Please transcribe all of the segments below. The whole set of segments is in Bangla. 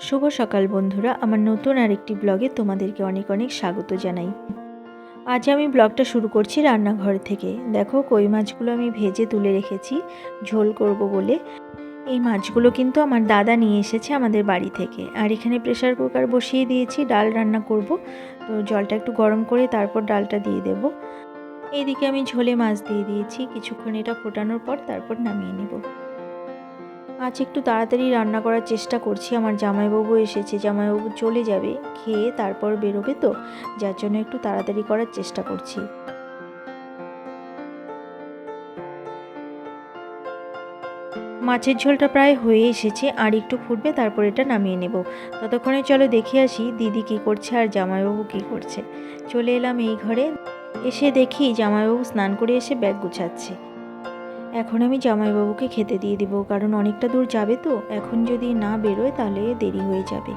শুভ সকাল বন্ধুরা, আমার নতুন আরেকটি ব্লগে তোমাদেরকে অনেক অনেক স্বাগত জানাই। আজ আমি ব্লগটা শুরু করছি রান্নাঘর থেকে। দেখো, কই মাছগুলো আমি ভেজে তুলে রেখেছি, ঝোল করব বলে। এই মাছগুলো কিন্তু আমার দাদা নিয়ে এসেছে আমাদের বাড়ি থেকে। আর এখানে প্রেসার কুকার বসিয়ে দিয়েছি, ডাল রান্না করব। তো জলটা একটু গরম করে তারপর ডালটা দিয়ে দেব। এইদিকে আমি ঝোলে মাছ দিয়ে দিয়েছি, কিছুক্ষণ এটা ফোটানোর পর তারপর নামিয়ে নেব। আজ একটু তাড়াতাড়ি রান্না করার চেষ্টা করছি। আমার জামাইবাবু এসেছে। জামাইবাবু চলে যাবে, খেয়ে তারপর বেরোবে তো। যার জন্য একটু তাড়াতাড়ি করার চেষ্টা করছি। মাছের ঝোলটা প্রায় হয়ে এসেছে। আর একটু ফুটবে, তারপর এটা নামিয়ে নেব। ততক্ষণে চলো দেখে আসি দিদি কী করছে আর জামাইবাবু কী করছে। চলে এলাম এই ঘরে। এসে দেখি জামাইবাবু স্নান করে এসে ব্যাগ গুছাচ্ছে। এখন আমি জামাইবাবুকে খেতে দিয়ে দিব, কারণ অনেকটা দূর যাবে তো। এখন যদি না বেরোয় তাহলে দেরি হয়ে যাবে।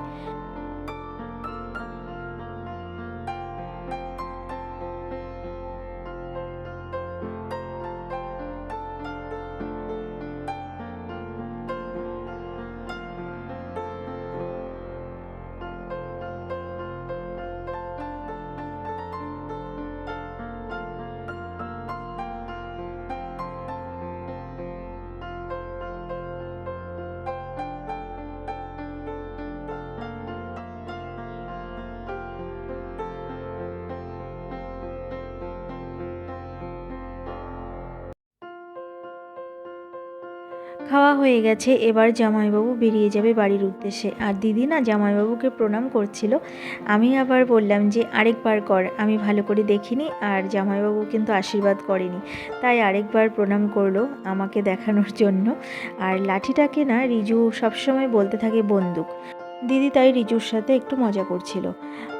খাওয়া হয়ে গেছে, এবার জামাইবাবু বেরিয়ে যাবে বাড়ির উদ্দেশ্যে। আর দিদি না জামাইবাবুকে প্রণাম করছিল। আমি আবার বললাম যে, আরেকবার কর, আমি ভালো করে দেখিনি আর জামাইবাবু কিন্তু আশীর্বাদ করেনি। তাই আরেকবার প্রণাম করল আমাকে দেখানোর জন্য। আর লাঠিটাকে না রিজু সবসময় বলতে থাকে বন্দুক। দিদি তাই রিজুর সাথে একটু মজা করছিল।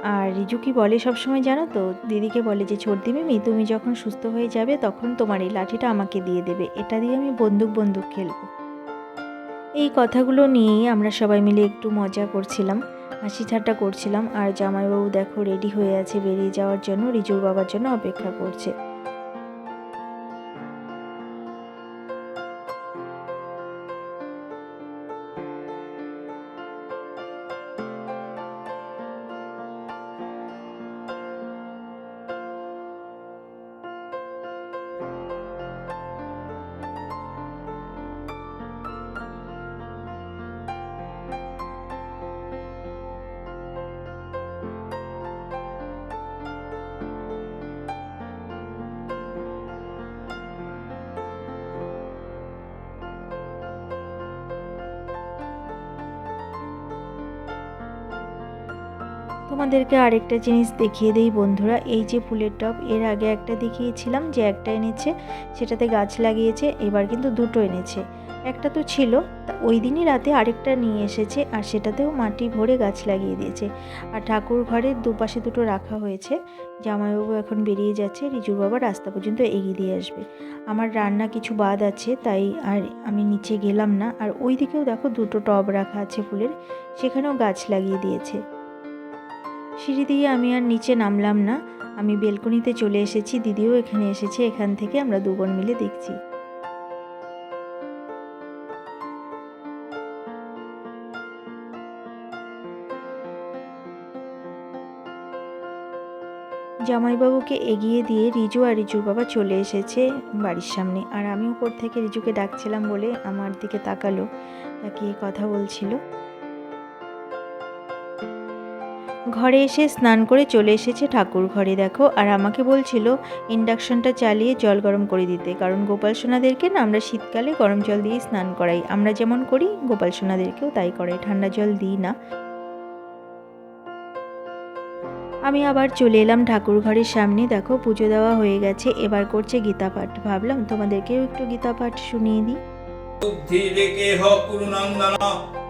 আর রিজু কি বলে সবসময় জানো তো? দিদিকে বলে যে, ছোট মিমি তুমি যখন সুস্থ হয়ে যাবে তখন তোমার এই লাঠিটা আমাকে দিয়ে দেবে। এটা দিয়ে আমি বন্দুক বন্দুক খেলব। এই কথাগুলো নিয়েই আমরা সবাই মিলে একটু মজা করছিলাম, হাসি ঠাট্টা করছিলাম। আর জামাইবাবু দেখো রেডি হয়ে আছে বেরিয়ে যাওয়ার জন্য, রিজুর বাবার জন্য অপেক্ষা করছে। তোমাদেরকে আরেকটা জিনিস দেখিয়ে দেই বন্ধুরা। এই যে ফুলের টব, এর আগে একটা দেখিয়েছিলাম যে একটা এনেছে, সেটাতে গাছ লাগিয়েছে, এবার কিন্তু দুটো এনেছে। একটা তো ছিল, তা ওই দিনই রাতে আরেকটা নিয়ে এসেছে, আর সেটাতেও মাটি ভরে গাছ লাগিয়ে দিয়েছে। আর ঠাকুর ঘরের দুপাশে দুটো রাখা হয়েছে। জামাইবাবু এখন বেরিয়ে যাচ্ছে, রিজুর বাবা রাস্তা পর্যন্ত এগিয়ে দিয়ে আসবে। আমার রান্না কিছু বাদ আছে, তাই আর আমি নিচে গেলাম না। আর ওই দিকেও দেখো দুটো টব রাখা আছে ফুলের, সেখানেও গাছ লাগিয়ে দিয়েছে। সিঁড়ি দিয়ে আমি আর নিচে নামলাম না। আমি বেলকনিতে চলে এসেছি, দিদিও এখানে এসেছে, এখান থেকে আমরা দু বোন মিলে দেখছি। জামাইবাবুকে এগিয়ে দিয়ে রিজু আর রিজুর বাবা চলে এসেছে বাড়ির সামনে। আর আমি উপর থেকে রিজুকে ডাকছিলাম বলে আমার দিকে তাকালো, তাকিয়ে কথা বলছিল। ঘরে এসে স্নান করে চলে এসেছে ঠাকুর ঘরে, দেখো। আর আমাকে বলছিল ইন্ডাকশনটা চালিয়ে জল গরম করে দিতে, কারণ গোপাল সোনাদেরকে না আমরা শীতকালে গরম জল দিয়ে স্নান করাই। আমরা যেমন করি, গোপাল সোনাদেরকেও তাই করাই ঠান্ডা জল দিই না। আমি আবার চলে এলাম ঠাকুর ঘরের সামনে, দেখো পুজো দেওয়া হয়ে গেছে, এবার করছে গীতা পাঠ ভাবলাম তোমাদেরকেও একটু গীতা পাঠ শুনিয়ে দিই।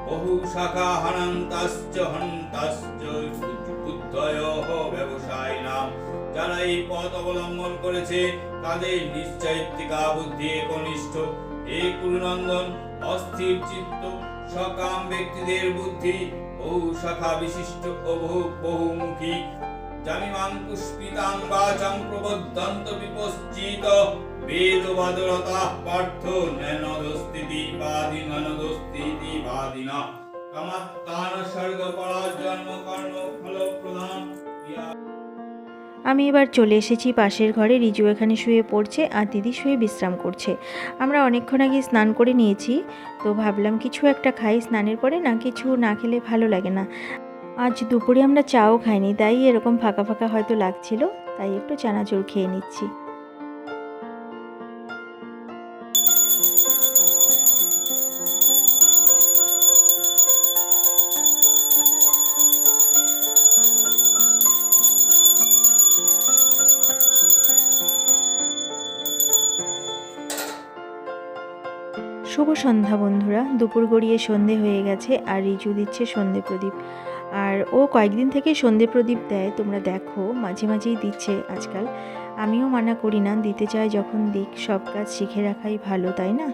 বহু শাখা হনন্তাশ্চ হন্তাশ্চ বুদ্ধয়ঃ ব্যবসায়িনাম। যারা এই পথ অবলম্বন করেছে, তাদের নিশ্চয়িকা বুদ্ধি একনিষ্ঠ। হে কুরুনন্দন অস্থির চিত্ত, সকাম ব্যক্তিদের বুদ্ধি বহু শাখা বিশিষ্ট ও বহু বহুমুখী। পুষ্পিতাং বাচং প্রবদ্ধন্ত বিপশ্চিত। বেদবাদরতা পার্থ কামাত্তান স্বর্গ জন্ম কর্ম ফল আমি এবার চলে এসেছি পাশের ঘরে। রিজু এখানে শুয়ে পড়ছে, আর দিদি শুয়ে বিশ্রাম করছে। আমরা অনেকক্ষণ আগে স্নান করে নিয়েছি, তো ভাবলাম কিছু একটা খাই। স্নানের পরে না কিছু না খেলে ভালো লাগে না। আজ দুপুরে আমরা চাও খাইনি, তাই এরকম ফাঁকা ফাঁকা হয়তো লাগছিল, তাই একটু চানাচুর খেয়ে নিচ্ছি। শুভ সন্ধ্যা বন্ধুরা, দুপুর গড়িয়ে সন্ধে হয়ে গেছে, আর রিজু দিচ্ছে সন্ধে প্রদীপ। আর ও কয়েকদিন থেকে সন্ধে প্রদীপ দেয়, তোমরা দেখো, মাঝে মাঝেই দিচ্ছে আজকাল। আমিও মানা করি না, দিতে চাই যখন দিক, সব কাজ শিখে রাখাই ভালো, তাই না?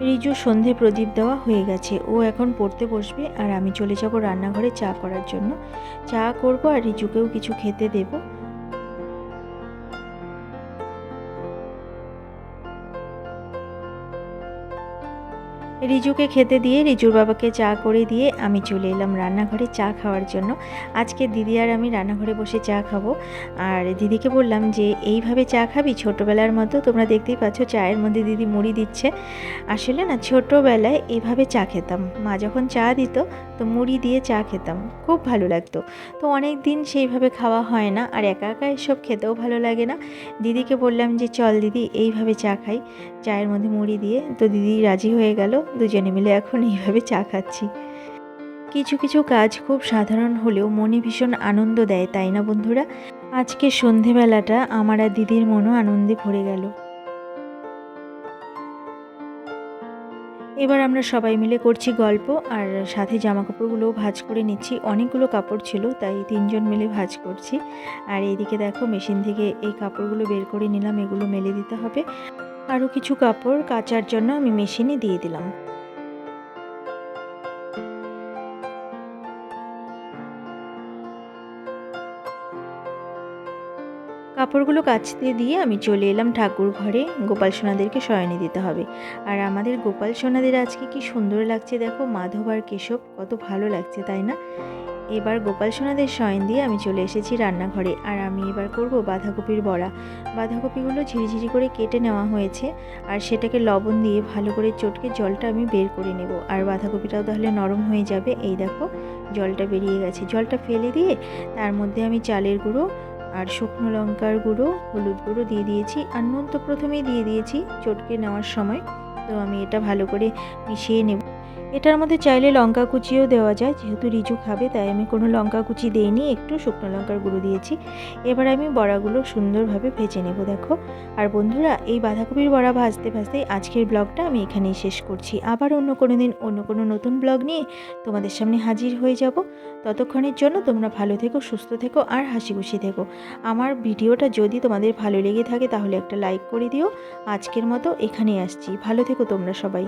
রিজু সন্ধে প্রদীপ দেওয়া হয়ে গেছে। ও এখন পড়তে বসবে আর আমি চলে যাব রান্নাঘরে চা করার জন্য। চা করব আর রিজুকেও কিছু খেতে দেব। রিজুকে খেতে দিয়ে রিজুর বাবাকে চা করে দিয়ে আমি চলে এলাম রান্নাঘরে চা খাওয়ার জন্য। আজকে দিদি আর আমি রান্নাঘরে বসে চা খাব। আর দিদিকে বললাম যে, এইভাবে চা খাবি? ছোটোবেলার মতো তোমরা দেখতেই পাচ্ছ চায়ের মধ্যে দিদি মুড়ি দিচ্ছে। আসলে না, ছোটোবেলায় এভাবে চা খেতাম। মা যখন চা দিত, তো মুড়ি দিয়ে চা খেতাম। খুব ভালো লাগতো। তো অনেক দিন সেইভাবে খাওয়া হয় না, আর একা একা এসব খেতেও ভালো লাগে না। দিদিকে বললাম যে, চল দিদি, এইভাবে চা খাই। চায়ের মধ্যে মুড়ি দিয়ে, তো দিদি রাজি হয়ে গেল। দুজনে মিলে এখন এইভাবে চা খাচ্ছি। কিছু কিছু কাজ খুব সাধারণ হলেও মনে ভীষণ আনন্দ দেয়, তাই না বন্ধুরা? আজকে সন্ধেবেলাটা আমার আর দিদির মনও আনন্দে ভরে গেল। এবার আমরা সবাই মিলে করছি গল্প আর সাথে জামা কাপড়গুলোও ভাঁজ করে নিচ্ছি। অনেকগুলো কাপড় ছিল, তাই তিনজন মিলে ভাজ করছি। আর এইদিকে দেখো, মেশিন থেকে এই কাপড়গুলো বের করে নিলাম, এগুলো মেলে দিতে হবে। আরও কিছু কাপড় কাচার জন্য আমি মেশিনে দিয়ে দিলাম। কাপড়গুলো কাচতে দিয়ে আমি চলে এলাম ঠাকুর ঘরে। গোপাল সোনাদেরকে শয়নে দিতে হবে। আর আমাদের গোপাল সোনাদের আজকে কি সুন্দর লাগছে দেখো, মাধব আর কেশব কত ভালো লাগছে, তাই না? এবার গোপাল সোনাদের শয়ন দিয়ে আমি চলে এসেছি রান্নাঘরে। আর আমি এবার করব বাঁধাকপির বড়া। বাঁধাকপিগুলো ঝিরিঝিরি করে কেটে নেওয়া হয়েছে। আর সেটাকে লবণ দিয়ে ভালো করে চটকে জলটা আমি বের করে নেব। আর বাঁধাকপিটাও তাহলে নরম হয়ে যাবে। এই দেখো, জলটা বেরিয়ে গেছে। জলটা ফেলে দিয়ে তার মধ্যে আমি চালের গুঁড়ো আর শুকনো লঙ্কার গুঁড়ো, হলুদ গুঁড়ো দিয়ে দিয়েছি। আর নুন তো প্রথমেই দিয়ে দিয়েছি, চটকে নেওয়ার সময়। তো আমি এটা ভালো করে মিশিয়ে নেব। এটার মধ্যে চাইলে লঙ্কা কুচিও দেওয়া যায়। যেহেতু রিজু খাবে, তাই আমি কোনো লঙ্কা কুচি দিইনি, একটু শুকনো লঙ্কার গুঁড়ো দিয়েছি। এবার আমি বড়াগুলো সুন্দরভাবে ভেজে নেব, দেখো। আর বন্ধুরা, এই বাঁধাকপির বড়া ভাজতে ভাজতে আজকের ব্লগটা আমি এখানেই শেষ করছি। আবার অন্য কোনো দিন, অন্য কোনো নতুন ব্লগ নিয়ে তোমাদের সামনে হাজির হয়ে যাব। ততক্ষণের জন্য তোমরা ভালো থেকো, সুস্থ থেকো আর হাসি খুশি থেকো। আমার ভিডিওটা যদি তোমাদের ভালো লেগে থাকে, তাহলে একটা লাইক করে দিও। আজকের মতো এখানেই আসছি। ভালো থেকো তোমরা সবাই।